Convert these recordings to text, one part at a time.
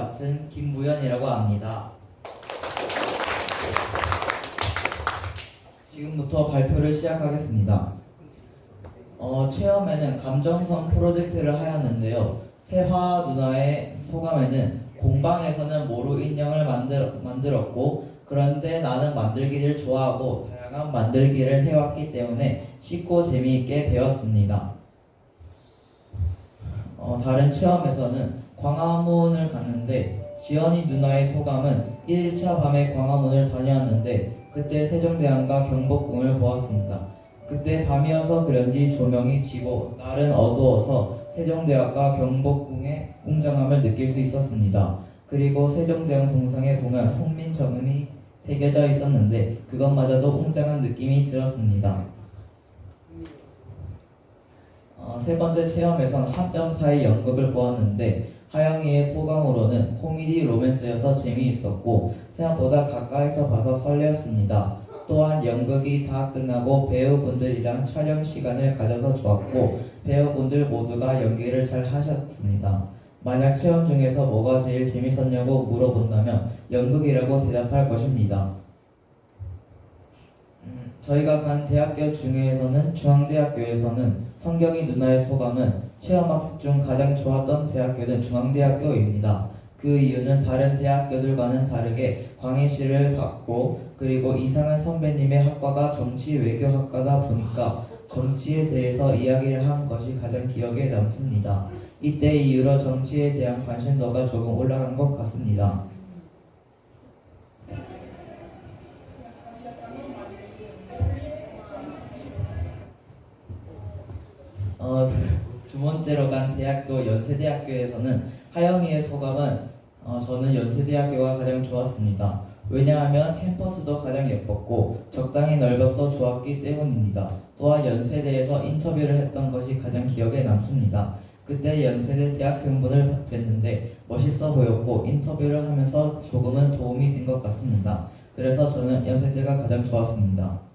맡은 김무현이라고 합니다. 지금부터 발표를 시작하겠습니다. 어, 체험에는 감정선 프로젝트를 하였는데요. 세화 누나의 소감에는 공방에서는 모루 인형을 만들, 만들었고 그런데 나는 만들기를 좋아하고 다양한 만들기를 해왔기 때문에 쉽고 재미있게 배웠습니다. 어, 다른 체험에서는 광화문을 갔는데 지연이 누나의 소감은 1차 밤에 광화문을 다녀왔는데 그때 세종대왕과 경복궁을 보았습니다. 그때 밤이어서 그런지 조명이 지고 날은 어두워서 세종대왕과 경복궁의 웅장함을 느낄 수 있었습니다. 그리고 세종대왕 동상에 보면 송민정음이 새겨져 있었는데 그것마저도 웅장한 느낌이 들었습니다. 어, 세 번째 체험에선 한뼘 사이 연극을 보았는데 하영이의 소감으로는 코미디 로맨스여서 재미있었고 생각보다 가까이서 봐서 설레었습니다. 또한 연극이 다 끝나고 배우분들이랑 촬영 시간을 가져서 좋았고 배우분들 모두가 연기를 잘 하셨습니다. 만약 체험 중에서 뭐가 제일 재밌었냐고 물어본다면 연극이라고 대답할 것입니다. 음, 저희가 간 대학교 중에서는 중앙대학교에서는 성경이 누나의 소감은 체험학습 중 가장 좋았던 대학교는 중앙대학교입니다. 그 이유는 다른 대학교들과는 다르게 광해시를 받고 그리고 이상한 선배님의 학과가 정치 외교학과다 보니까 정치에 대해서 이야기를 한 것이 가장 기억에 남습니다. 이때 이후로 정치에 대한 관심도가 조금 올라간 것 같습니다. 번째로 간 대학교 연세대학교에서는 하영이의 소감은 어, 저는 연세대학교가 가장 좋았습니다. 왜냐하면 캠퍼스도 가장 예뻤고 적당히 넓어서 좋았기 때문입니다. 또한 연세대에서 인터뷰를 했던 것이 가장 기억에 남습니다. 그때 연세대 대학생분을 뵀는데 멋있어 보였고 인터뷰를 하면서 조금은 도움이 된 것 같습니다. 그래서 저는 연세대가 가장 좋았습니다.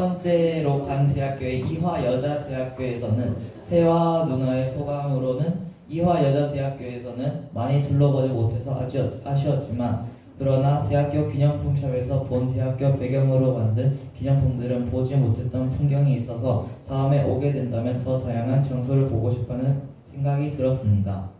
번째로 간 대학교의 이화 여자 대학교에서는 세화 누나의 소감으로는 이화 여자 대학교에서는 많이 둘러보지 못해서 아주 아쉬웠지만 그러나 대학교 기념품 샵에서 본 대학교 배경으로 만든 기념품들은 보지 못했던 풍경이 있어서 다음에 오게 된다면 더 다양한 장소를 보고 싶어하는 생각이 들었습니다.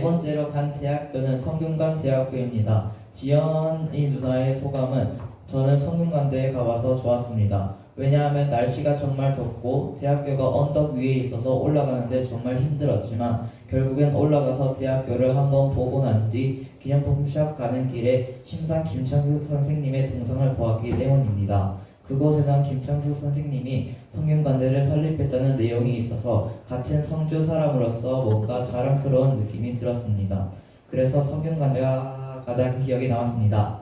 네 번째로 간 대학교는 성균관 대학교입니다. 지연이 누나의 소감은 저는 성균관대에 가봐서 좋았습니다. 왜냐하면 날씨가 정말 덥고 대학교가 언덕 위에 있어서 올라가는데 정말 힘들었지만 결국엔 올라가서 대학교를 한번 보고 난 뒤 기념품 샵 가는 길에 심상 김창숙 선생님의 동상을 보았기 때문입니다. 그곳에는 김창숙 선생님이 성균관대를 설립했다는 내용이 있어서 같은 성주 사람으로서 뭔가 자랑스러운 느낌이 들었습니다. 그래서 성균관대가 가장 기억에 남았습니다.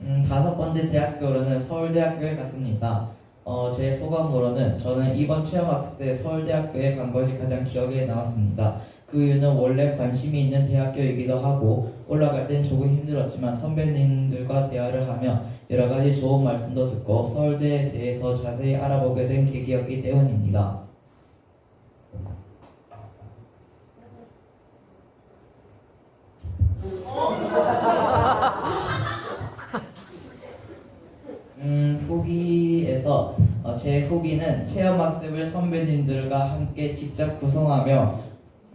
음, 다섯 번째 대학교로는 서울대학교에 갔습니다. 어, 제 소감으로는 저는 이번 체험학습 때 서울대학교에 간 것이 가장 기억에 남았습니다. 그 이유는 원래 관심이 있는 대학교이기도 하고 올라갈 땐 조금 힘들었지만 선배님들과 대화를 하며 여러 가지 좋은 말씀도 듣고 서울대에 대해 더 자세히 알아보게 된 계기였기 때문입니다. 제 후기는 체험학습을 선배님들과 함께 직접 구성하며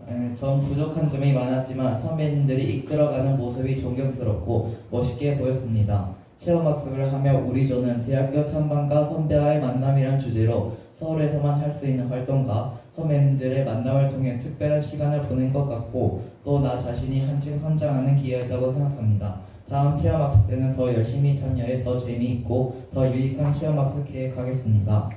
에, 전 부족한 점이 많았지만 선배님들이 이끌어가는 모습이 존경스럽고 멋있게 보였습니다. 체험학습을 하며 우리 조는 대학교 탐방과 선배와의 만남이란 주제로 서울에서만 할 수 있는 활동과 선배님들의 만남을 통해 특별한 시간을 보낸 것 같고 또 나 자신이 한층 성장하는 기회였다고 생각합니다. 다음 체험학습 때는 더 열심히 참여해 더 재미있고 더 유익한 체험학습 계획하겠습니다.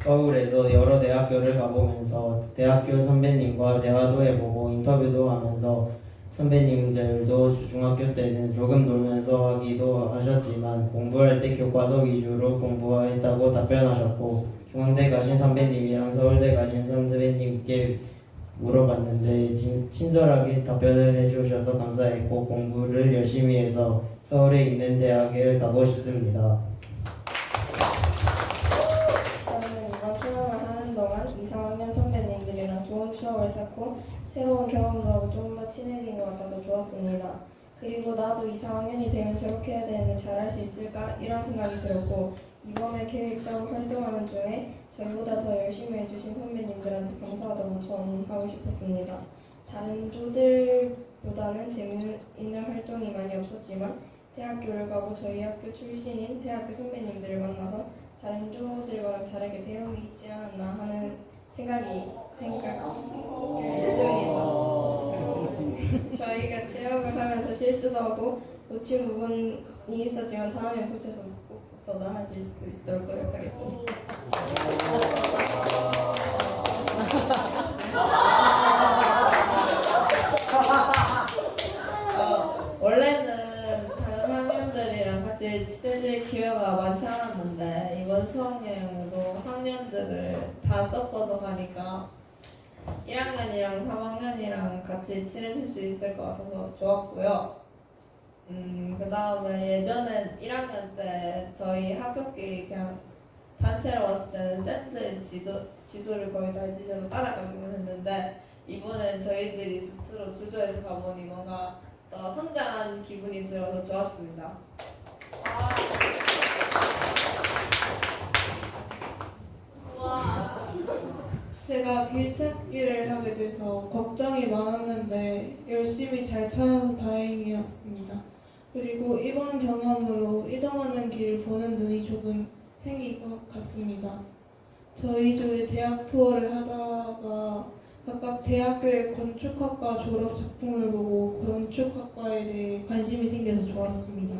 서울에서 여러 대학교를 가보면서 대학교 선배님과 대화도 해보고 인터뷰도 하면서 선배님들도 중학교 때는 조금 놀면서 하기도 하셨지만 공부할 때 교과서 위주로 공부했다고 답변하셨고 중앙대 가신 선배님이랑 서울대 가신 선배님께 물어봤는데 진- 친절하게 답변을 해주셔서 감사했고 공부를 열심히 해서 서울에 있는 대학을 가고 싶습니다. 저는 이번 실험을 하는 동안 2, 3학년 선배님들이랑 좋은 추억을 쌓고 새로운 경험도 하고 조금 더 친해진 것 같아서 좋았습니다. 그리고 나도 2, 3학년이 되면 저렇게 해야 되는데 잘할 수 있을까? 이런 생각이 들었고 이번에 계획적으로 활동하는 중에 저희보다 더 열심히 해주신 선배님들한테 감사하다고 전하고 싶었습니다. 다른 조들보다는 재미있는 활동이 많이 없었지만 대학교를 가고 저희 학교 출신인 대학교 선배님들을 만나서 다른 조들과는 다르게 배움이 있지 않았나 하는 생각이 생각했습니다. 저희가 체험을 하면서 실수도 하고 놓친 부분이 있었지만 다음에 고쳐서 꼭 더 나아질 수 있도록 노력하겠습니다. 어, 원래는 다른 학년들이랑 같이 친해질 기회가 많지 않았는데 이번 수학 여행으로 학년들을 다 섞어서 가니까 1학년이랑 3학년이랑 같이 친해질 수 있을 것 같아서 좋았고요. 음, 그 다음에 예전엔 1학년 때 저희 학교끼리 그냥 단체로 왔을 때는 쌤들 지도, 지도를 거의 다 해주셔서 따라가기만 했는데 이번엔 저희들이 스스로 주도해서 가보니 뭔가 더 성장한 기분이 들어서 좋았습니다. 제가 길 찾기를 하게 돼서 걱정이 많았는데 열심히 잘 찾아서 다행이었습니다. 그리고 이번 경험으로 이동하는 길을 보는 눈이 조금 생긴 것 같습니다. 저희 조의 대학 투어를 하다가 각각 대학교의 건축학과 졸업 작품을 보고 건축학과에 대해 관심이 생겨서 좋았습니다.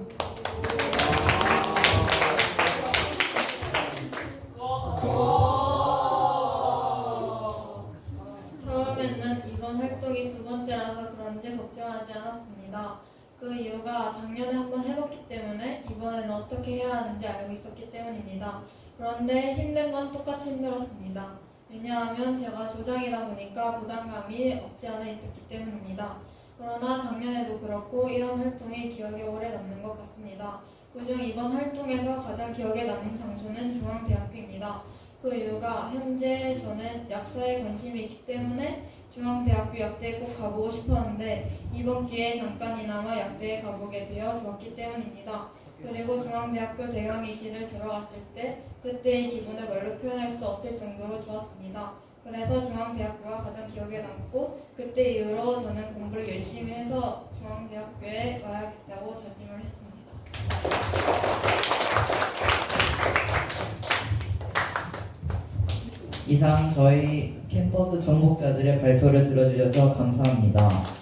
작년에 한번 해봤기 때문에 이번에는 어떻게 해야 하는지 알고 있었기 때문입니다. 그런데 힘든 건 똑같이 힘들었습니다. 왜냐하면 제가 조장이다 보니까 부담감이 없지 않아 있었기 때문입니다. 그러나 작년에도 그렇고 이런 활동이 기억에 오래 남는 것 같습니다. 그중 이번 활동에서 가장 기억에 남는 장소는 중앙대학교입니다. 그 이유가 현재 저는 약사에 관심이 있기 때문에 중앙대학교 약대에 꼭 가보고 싶었는데 이번 기회에 잠깐이나마 약대에 가보게 되어 좋았기 때문입니다. 그리고 중앙대학교 대강의실을 들어갔을 때 그때의 기분을 말로 표현할 수 없을 정도로 좋았습니다. 그래서 중앙대학교가 가장 기억에 남고 그때 이후로 저는 공부를 열심히 해서 중앙대학교에 와야겠다고 다짐을 했습니다. 이상 저희 캠퍼스 전복자들의 발표를 들어주셔서 감사합니다.